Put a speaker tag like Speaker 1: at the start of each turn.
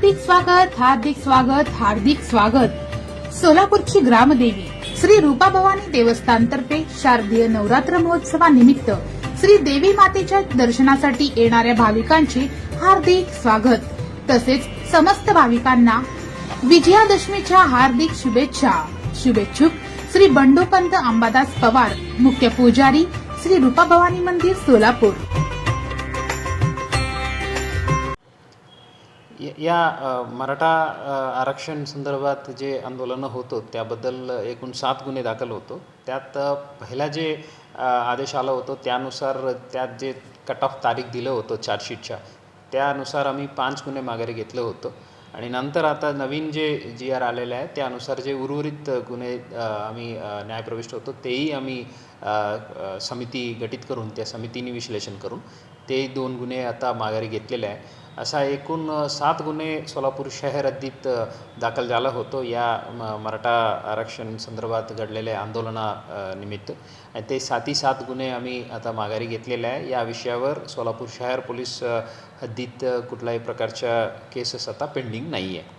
Speaker 1: हार्दिक स्वागत हार्दिक स्वागत हार्दिक स्वागत. सोलापूरची ग्रामदेवी श्री रूपा भवानी देवस्थानतर्फे शारदीय नवरात्र महोत्सवानिमित्त श्री देवी मातेच्या दर्शनासाठी येणाऱ्या भाविकांचे हार्दिक स्वागत. तसेच समस्त भाविकांना विजयादशमीच्या हार्दिक शुभेच्छा. शुभेच्छुक श्री बंडोपंत अंबादास पवार मुख्य पुजारी श्री रूपा भवानी मंदिर सोलापूर.
Speaker 2: या- मराठा आरक्षण संदर्भात जे आंदोलनं होतं त्याबद्दल एकूण सात गुन्हे दाखल होतो. त्यात पहिला जे आदेश आला होतो त्यानुसार त्यात जे कट ऑफ तारीख दिलं होतं चार्जशीटच्या त्यानुसार आम्ही पाच गुन्हे माघारी घेतलं होतं. आणि नंतर आता नवीन जे जी आर आलेले आहे त्यानुसार जे उर्वरित गुन्हे आम्ही न्यायप्रविष्ट होतो तेही आम्ही समिती गठीत करून त्या समितीने विश्लेषण करून ते दोन गुन्हे आता माघारी घेतलेले आहे. असा एकूण सात गुन्हे सोलापूर शहर हद्दीत दाखल झाला होतो. या म मराठा आरक्षण संदर्भात घडलेल्या आंदोलना निमित्त. आणि ते साती सात गुन्हे आम्ही आता माघारी घेतलेले आहे. या विषयावर सोलापूर शहर पोलीस हद्दीत कुठल्याही प्रकारच्या केसेस आता पेंडिंग नाही आहे